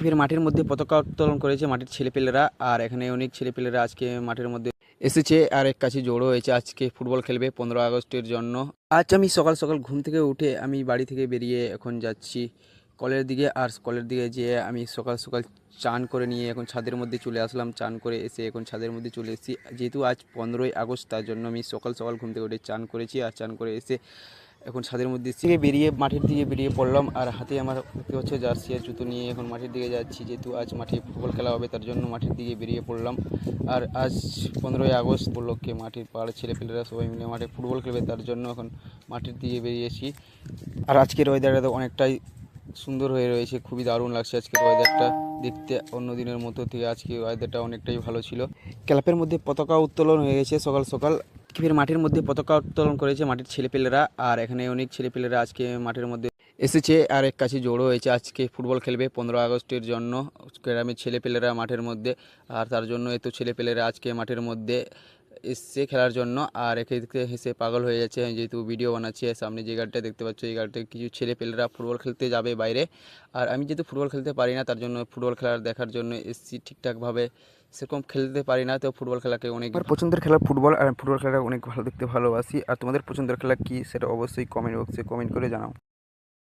ফের মাঠের মধ্যে পতাকা উত্তোলন করেছে মাঠের ছেলেপেলেরা। আর এখানে অনেক ছেলেপেলেরা আজকে মাঠের মধ্যে এসেছে আর এক কাছে জড়ো হয়েছে। আজকে ফুটবল খেলবে পনেরো আগস্টের জন্য। আজ আমি সকাল সকাল ঘুম থেকে উঠে আমি বাড়ি থেকে বেরিয়ে এখন যাচ্ছি কলের দিকে। আর কলের দিকে যেয়ে আমি সকাল সকাল চান করে নিয়ে এখন ছাদের মধ্যে চলে আসলাম। চান করে এসে এখন ছাদের মধ্যে চলে এসেছি। যেহেতু আজ পনেরোই আগস্ট, তার জন্য আমি সকাল সকাল ঘুম থেকে উঠে চান করেছি। আর চান করে এসে এখন ছাদের মধ্যে থেকে বেরিয়ে, মাঠের দিকে বেরিয়ে পড়লাম, আর হাতে আমার দেখতে হচ্ছে, জার্সি আর জুতো নিয়ে এখন মাঠের দিকে যাচ্ছি, যেহেতু আজ মাঠে ফুটবল খেলা হবে, তার জন্য মাঠের দিকে বেরিয়ে পড়লাম। আর আজ পনেরোই আগস্ট উপলক্ষে মাঠের পাড়ার ছেলেপেলেরা সবাই মিলে মাঠে ফুটবল খেলবে, তার জন্য এখন মাঠের দিকে বেরিয়েছি। আর আজকের ওয়েদারটা তো অনেকটাই সুন্দর হয়ে রয়েছে, খুবই দারুণ লাগছে আজকের ওয়েদারটা দেখতে অন্য দিনের মতো থেকে আজকে ওয়েদারটা অনেকটাই ভালো ছিল। ক্লাবের মধ্যে পতাকা উত্তোলন হয়ে গেছে সকাল সকাল। ফের মাঠের মধ্যে পতাকা উত্তোলন করেছে মাটির ছেলেপেলেরা। আর এখানে অনেক ছেলেপেলেরা আজকে মাঠের মধ্যে এসেছে। আর এক কাছে জড়ো হয়েছে, আজকে ফুটবল খেলবে পনেরো আগস্টের জন্য। গ্রামের ছেলেপেলেরা মাঠের মধ্যে, আর তার জন্য এত ছেলেপেলেরা আজকে মাঠের মধ্যে এসছে খেলার জন্য। আর একে দেখতে হেসে পাগল হয়ে যাচ্ছে। যেহেতু ভিডিও বানাচ্ছি সামনে যে গাড়িটা দেখতে পাচ্ছ, এই গাড়িতে কিছু ছেলেপেলেরা ফুটবল খেলতে যাবে বাইরে। আর আমি যেহেতু ফুটবল খেলতে পারি না, তার জন্য ফুটবল খেলার দেখার জন্য এসছি ঠিকঠাকভাবে। সেরকম খেলতে পারি না, তো ফুটবল খেলাকে অনেক পছন্দের খেলা ফুটবল, আর ফুটবল খেলাটা অনেক ভালো দেখতে ভালোবাসি। আর তোমাদের পছন্দের খেলা কি, সেটা অবশ্যই কমেন্ট বক্সে কমেন্ট করে জানাও।